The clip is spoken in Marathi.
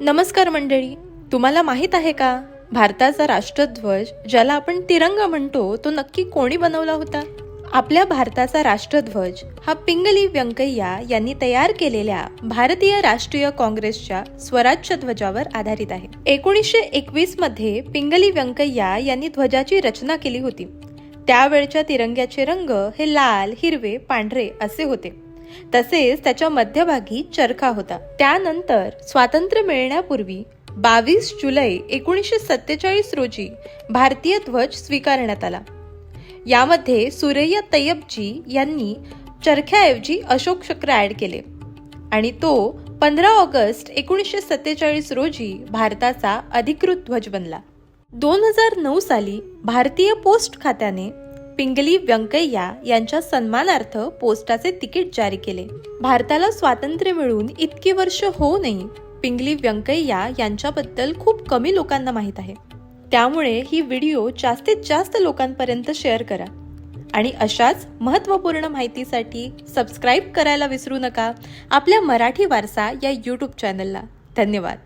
नमस्कार मंडळी तुम्हाला माहीत आहे का? भारताचा राष्ट्रध्वज ज्याला आपण तिरंगा म्हणतो तो नक्की कोणी बनवला होता? आपल्या भारताचा राष्ट्रध्वज हा पिंगली व्यंकय्या यांनी तयार केलेल्या भारतीय राष्ट्रीय काँग्रेसच्या स्वराज्य ध्वजावर आधारित आहे. एकोणीसशे एकवीसमध्ये पिंगली व्यंकय्या यांनी ध्वजाची रचना केली होती. त्यावेळच्या तिरंग्याचे रंग हे लाल हिरवे पांढरे असे होते. तसेच त्याच्या मध्यभागी चरखा होता. त्यानंतर स्वातंत्र्य मिळण्यापूर्वी बावीस जुलै एकोणीसशे सत्तेचाळीस रोजी भारतीय ध्वज स्वीकारण्यात आला. यामध्ये सुरैया तय्यबजी यांनी चरख्याऐवजी अशोक चक्र ऍड केले आणि तो पंधरा ऑगस्ट एकोणीसशे सत्तेचाळीस रोजी भारताचा अधिकृत ध्वज बनला. दोन हजार नऊ साली भारतीय पोस्ट खात्याने पिंगली व्यंकय्या यांच्या सन्मानार्थ पोस्टाचे तिकीट जारी केले. भारताला स्वातंत्र्य मिळून इतकी वर्ष होऊनही पिंगली व्यंकय्या यांच्याबद्दल खूप कमी लोकांना माहीत आहे. त्यामुळे ही व्हिडिओ जास्तीत जास्त लोकांपर्यंत शेअर करा. आणि अशाच महत्त्वपूर्ण माहितीसाठी सबस्क्राईब करायला विसरू नका. आपल्या मराठी वारसा या यूट्यूब चॅनलला धन्यवाद.